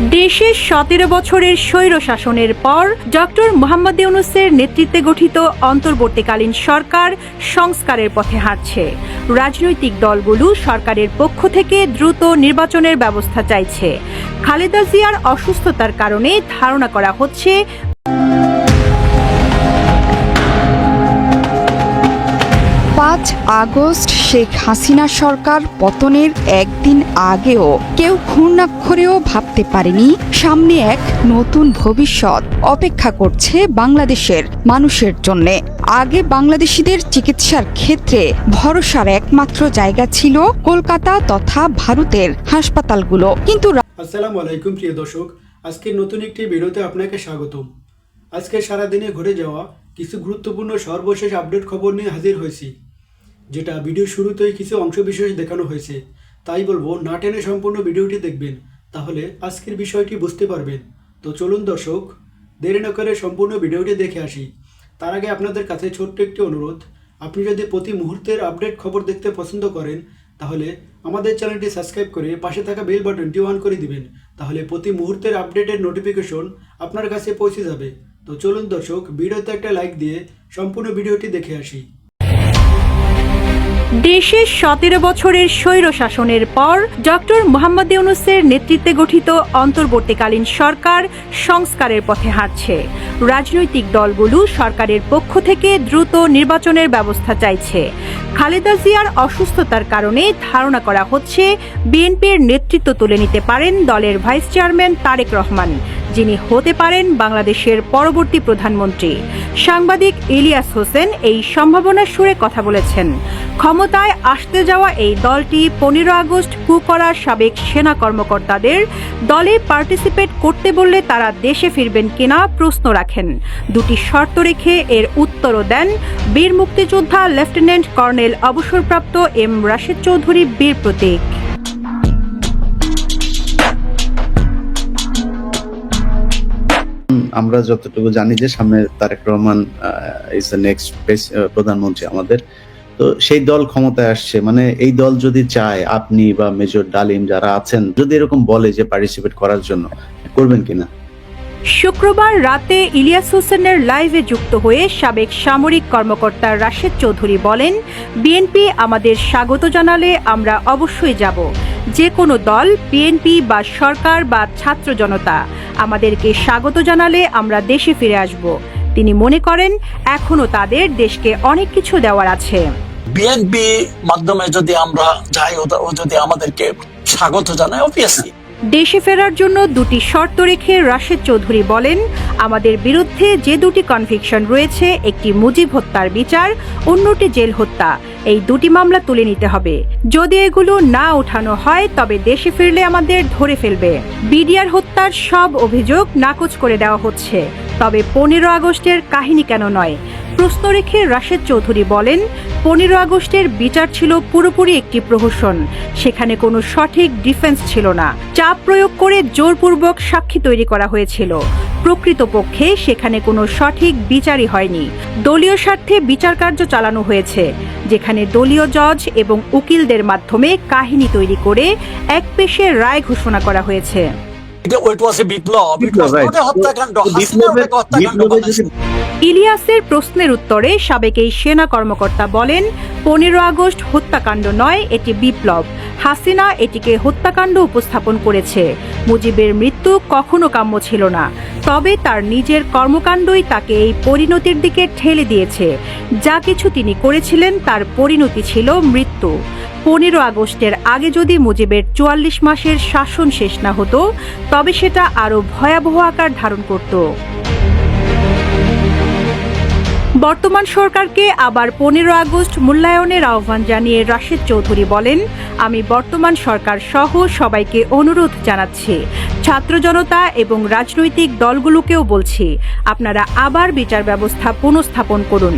দেশের সতেরো বছরের স্বৈর শাসনের পর ডক্টর মোহাম্মদ ইউনুসের নেতৃত্বে গঠিত অন্তর্বর্তীকালীন সরকার সংস্কারের পথে হাঁটছে। রাজনৈতিক দলগুলো সরকারের পক্ষ থেকে দ্রুত নির্বাচনের ব্যবস্থা চাইছে। খালেদা জিয়ার অসুস্থতার কারণে ধারণা করা হচ্ছে পাঁচ আগস্ট শেখ হাসিনা সরকার পতনের একদিন আগেও কেউ ঘূর্ণাক্ষরেও ভাবতে পারেনি সামনে এক নতুন ভবিষ্যৎ অপেক্ষা করছে বাংলাদেশের মানুষের জন্যে। আগে বাংলাদেশিদের চিকিৎসার ক্ষেত্রে ভরসার একমাত্র জায়গা ছিল কলকাতা তথা ভারতের হাসপাতালগুলো। কিন্তু আসসালামু আলাইকুম প্রিয় দর্শক, আজকের নতুন একটি ভিডিওতে আপনাকে স্বাগতম। আজকে সারাদিনে ঘটে যাওয়া কিছু গুরুত্বপূর্ণ সর্বশেষ আপডেট খবর নিয়ে হাজির হয়েছি। যেটা ভিডিও শুরুতেই কিছু অংশ বিশেষ দেখানো হয়েছে। তাই বলব, না টেনে সম্পূর্ণ ভিডিওটি দেখবেন, তাহলে আজকের বিষয়টি বুঝতে পারবেন। তো চলুন দর্শক, দেরি না করে সম্পূর্ণ ভিডিওটি দেখে আসি। তার আগে আপনাদের কাছে ছোট্ট একটি অনুরোধ, আপনি যদি প্রতি মুহূর্তের আপডেট খবর দেখতে পছন্দ করেন, তাহলে আমাদের চ্যানেলটি সাবস্ক্রাইব করে পাশে থাকা বেল বাটনটি অন করে দিবেন, তাহলে প্রতি মুহূর্তের আপডেটের নোটিফিকেশন আপনার কাছে পৌঁছে যাবে। তো চলুন দর্শক, ভিডিওতে একটা লাইক দিয়ে সম্পূর্ণ ভিডিওটি দেখে আসি। দেশের সতেরো বছরের স্বৈর শাসনের পর ডক্টর মোহাম্মদ ইউনুসের নেতৃত্বে গঠিত অন্তর্বর্তীকালীন সরকার সংস্কারের পথে হাঁটছে। রাজনৈতিক দলগুলো সরকারের পক্ষ থেকে দ্রুত নির্বাচনের ব্যবস্থা চাইছে। খালেদা জিয়ার অসুস্থতার কারণে ধারণা করা হচ্ছে, বিএনপির নেতৃত্ব তুলে নিতে পারেন দলের ভাইস চেয়ারম্যান তারেক রহমান, যিনি হতে পারেন বাংলাদেশের পরবর্তী প্রধানমন্ত্রী। সাংবাদিক ইলিয়াস হোসেন এই সম্ভাবনার সুরে কথা বলেছেন। ক্ষমতায় আসতে যাওয়া এই দলটি পনেরো আগস্ট কু করার সাবেক সেনা কর্মকর্তাদের দলে পার্টিসিপেট করতে বললে তারা দেশে ফিরবেন কিনা প্রশ্ন রাখেন। দুটি শর্ত রেখে এর উত্তরও দেন বীর মুক্তিযোদ্ধা লেফটেন্যান্ট কর্নেল অবসরপ্রাপ্ত এম রাশেদ চৌধুরী বীর প্রতীক। আমরা যতটুকু জানি যে সামনে Tarique Rahman is the next প্রধানমন্ত্রী আমাদের। তো সেই দল ক্ষমতায় আসছে। মানে এই দল যদি চায় আপনি বা মেজর ডালিম যারা আছেন, যদি এরকম বলে যে পার্টিসিপেট করার জন্য, করবেন কিনা? শুক্রবার রাতে ইলিয়াস হোসেনের লাইভে যুক্ত হয়ে সাবেক সামরিক কর্মকর্তা রাশেদ চৌধুরী বলেন, বিএনপি আমাদের স্বাগত জানালে আমরা অবশ্যই যাব। যে কোনো দল, বিএনপি বা সরকার বা ছাত্র জনতা, আমাদেরকে স্বাগত জানালে আমরা দেশে ফিরে আসব। তিনি মনে করেন এখনও তাদের দেশকে অনেক কিছু দেওয়ার আছে। বিএনপি মাধ্যমে যদি আমরা যাই ও যদি আমাদেরকে স্বাগত জানায় অবভিয়াসলি দেশে ফেরার জন্য দুটি শর্ত রেখে রাশেদ চৌধুরী বলেন, আমাদের বিরুদ্ধে যে দুটি কনভিকশন রয়েছে, একটি মুজিব হত্যার বিচার, অন্যটি জেল হত্যা। এই দুটি মামলা তুলে নিতে হবে। যদি এগুলো না ওঠানো হয়, তবে দেশে ফিরলে আমাদের ধরে ফেলবে। বিডিআর হত্যার সব অভিযোগ নাকচ করে দেওয়া হচ্ছে। তবে পনেরো আগস্টের কাহিনী কেন নয়? প্রশ্ন রেখে রাশেদ চৌধুরী বলেন পনেরো আগস্টের বিচার ছিল পুরোপুরি একটি প্রহসন। সেখানে কোনো সঠিক ডিফেন্স ছিল না। চাপ প্রয়োগ করে জোরপূর্বক সাক্ষী তৈরি করা হয়েছিল। প্রকৃতপক্ষে সেখানে কোনো সঠিক বিচারই হয়নি। দলীয় স্বার্থে বিচার কার্য চালানো হয়েছে যেখানে দলীয় জজ এবং উকিলদের মাধ্যমে কাহিনী তৈরি করে এক পেশে রায় ঘোষণা করা হয়েছে। বিপ্লব। হত্যাকাণ্ড। ইলিয়াসের প্রশ্নের উত্তরে সাবেক এই সেনা কর্মকর্তা বলেন, পনেরো আগস্ট হত্যাকাণ্ড নয়, এটি বিপ্লব। হাসিনা এটিকে হত্যাকাণ্ড উপস্থাপন করেছে। মুজিবের মৃত্যু কখনো কাম্য ছিল না। তবে তার নিজের কর্মকাণ্ডই তাকে এই পরিণতির দিকে ঠেলে দিয়েছে। যা কিছু তিনি করেছিলেন, তার পরিণতি ছিল মৃত্যু। পনেরো আগস্টের আগে যদি মুজিবের চুয়াল্লিশ মাসের শাসন শেষ না হতো, তবে সেটা আরও ভয়াবহ আকার ধারণ করত। বর্তমান সরকারকে আবার পনেরো আগস্ট মূল্যায়নের আহ্বান জানিয়ে রাশেদ চৌধুরী বলেন, আমি বর্তমান সরকার সহ সবাইকে অনুরোধ জানাচ্ছি। ছাত্র জনতা এবং রাজনৈতিক দলগুলোকেও বলছি, আপনারা আবার বিচার ব্যবস্থা পুনঃস্থাপন করুন।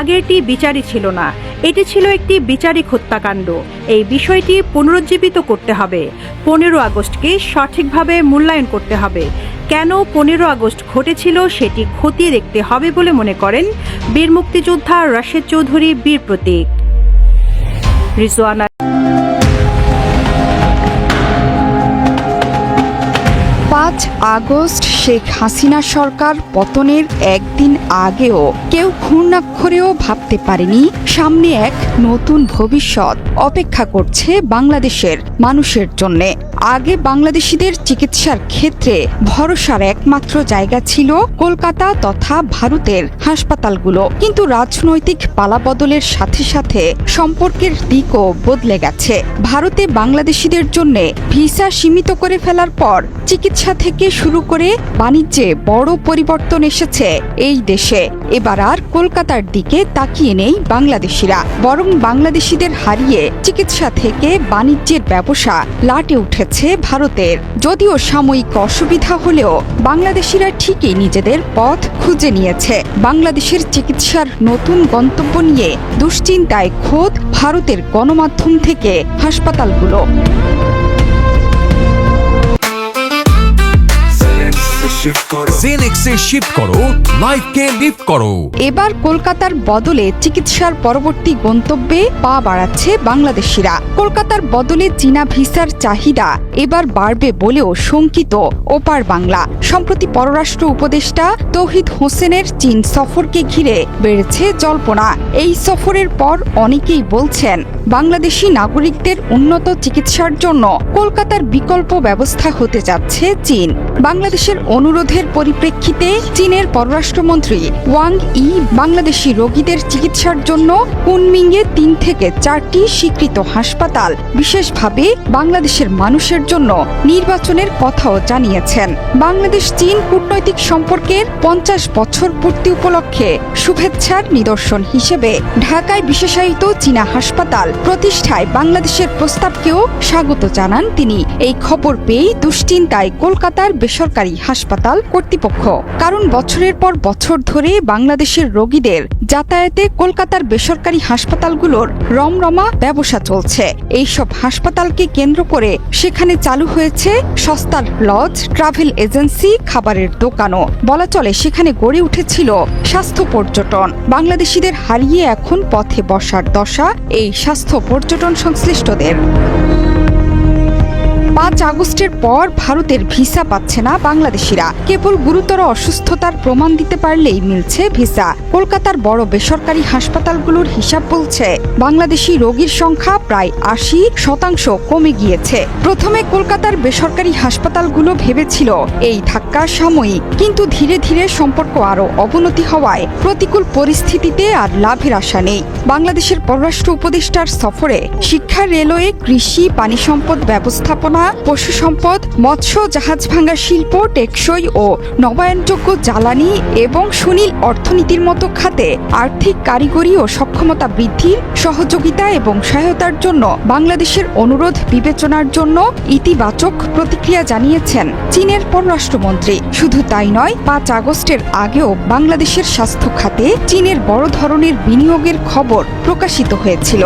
আগেরটি বিচারই ছিল না, এটি ছিল একটি বিচারিক হত্যাকাণ্ড। এই বিষয়টি পুনরুজ্জীবিত করতে হবে। পনেরো আগস্টকে সঠিকভাবে মূল্যায়ন করতে হবে। কেন পনেরো আগস্ট ঘটেছিল সেটি খতিয়ে দেখতে হবে বলে মনে করেন বীর মুক্তিযোদ্ধা রাশেদ চৌধুরী বীর প্রতীক। পাঁচ আগস্ট শেখ হাসিনা সরকার পতনের একদিন আগেও কেউ ঘূর্ণাক্ষরেও ভাবতে পারেনি সামনে এক নতুন ভবিষ্যৎ অপেক্ষা করছে বাংলাদেশের মানুষের জন্যে। আগে বাংলাদেশিদের চিকিৎসার ক্ষেত্রে ভরসার একমাত্র জায়গা ছিল কলকাতা তথা ভারতের হাসপাতালগুলো। কিন্তু রাজনৈতিক পালাবদলের সাথে সাথে সম্পর্কের দিকও বদলে গেছে। ভারতে বাংলাদেশিদের জন্য ভিসা সীমিত করে ফেলার পর চিকিৎসা থেকে শুরু করে বাণিজ্যে বড় পরিবর্তন এসেছে এই দেশে। এবার আর কলকাতার দিকে তাকিয়ে নেই বাংলাদেশিরা। বরং বাংলাদেশিদের হারিয়ে চিকিৎসা থেকে বাণিজ্যের ব্যবসা লাটে উঠেছে ভারতের। যদিও সাময়িক অসুবিধা হলেও বাংলাদেশিরা ঠিকই নিজেদের পথ খুঁজে নিয়েছে। বাংলাদেশের চিকিৎসার নতুন গন্তব্য নিয়ে দুশ্চিন্তায় খোদ ভারতের গণমাধ্যম থেকে হাসপাতালগুলো। জেনেক্সে শিফট করো লাইফকে লিফট করো। এবার কলকাতার বদলে চিকিৎসার পরবর্তী গন্তব্যে পা বাড়াচ্ছে বাংলাদেশিরা। কলকাতার বদলে চীনা ভিসার চাহিদা এবার বাড়বে বলেও শঙ্কিত ওপার বাংলা। সম্প্রতি পররাষ্ট্র উপদেষ্টা তৌহিদ হোসেনের চীন সফরকে ঘিরে বেড়েছে জল্পনা। এই সফরের পর অনেকেই বলছেন বাংলাদেশি নাগরিকদের উন্নত চিকিৎসার জন্য কলকাতার বিকল্প ব্যবস্থা হতে যাচ্ছে চীন। বাংলাদেশের অনুরোধের পরিপ্রেক্ষিতে চীনের পররাষ্ট্রমন্ত্রী ওয়াং ই বাংলাদেশি রোগীদের চিকিৎসার জন্য কুনমিংয়ে তিন থেকে চারটি স্বীকৃত হাসপাতাল, বিশেষভাবে বাংলাদেশের মানুষের জন্য নির্বাচনের কথাও জানিয়েছেন। বাংলাদেশ চীন কূটনৈতিক সম্পর্কের পঞ্চাশ বছর পূর্তি উপলক্ষে শুভেচ্ছার নিদর্শন হিসেবে ঢাকায় বিশেষায়িত চীনা হাসপাতাল প্রতিষ্ঠায় বাংলাদেশের প্রস্তাবকেও স্বাগত জানান তিনি। এই খবর পেয়েই দুশ্চিন্তায় কলকাতার বেসরকারি হাসপাতাল কর্তৃপক্ষ। কারণ বছরের পর বছর ধরে বাংলাদেশের রোগীদের যাতায়াতে কলকাতার বেসরকারি হাসপাতালগুলোর রমরমা ব্যবসা চলছে। এইসব হাসপাতালকে কেন্দ্র করে সেখানে চালু হয়েছে সস্তার লজ, ট্রাভেল এজেন্সি, খাবারের দোকানও। বলা চলে সেখানে গড়ে উঠেছিল স্বাস্থ্য পর্যটন। বাংলাদেশিদের হারিয়ে এখন পথে বসার দশা এই স্বাস্থ্য পর্যটন সংশ্লিষ্টদের। পাঁচ আগস্টের পর ভারতের ভিসা পাচ্ছে না বাংলাদেশিরা। কেবল গুরুতর অসুস্থতার প্রমাণ দিতে পারলেই মিলছে ভিসা। কলকাতার বড় বেসরকারি হাসপাতালগুলোর হিসাব বলছে, বাংলাদেশি রোগীর সংখ্যা প্রায় আশি শতাংশ কমে গিয়েছে। প্রথমে কলকাতার বেসরকারি হাসপাতালগুলো ভেবেছিল এই ধাক্কা সাময়িক, কিন্তু ধীরে ধীরে সম্পর্ক আরও অবনতি হওয়ায় প্রতিকূল পরিস্থিতিতে আর লাভের আশা নেই। বাংলাদেশের পররাষ্ট্র উপদেষ্টার সফরে শিক্ষা, রেলওয়ে, কৃষি, পানি সম্পদ ব্যবস্থাপনা পশু সম্পদ, মৎস্য, জাহাজ ভাঙ্গা শিল্প, টেকসই ও নবায়নযোগ্য জ্বালানি এবং সুনীল অর্থনীতির মতো খাতে আর্থিক কারিগরি ও সক্ষমতা বৃদ্ধির সহযোগিতা এবং সহায়তার জন্য বাংলাদেশের অনুরোধ বিবেচনার জন্য ইতিবাচক প্রতিক্রিয়া জানিয়েছেন চীনের পররাষ্ট্রমন্ত্রী। শুধু তাই নয়, পাঁচ আগস্টের আগেও বাংলাদেশের স্বাস্থ্য খাতে চীনের বড় ধরনের বিনিয়োগের খবর প্রকাশিত হয়েছিল।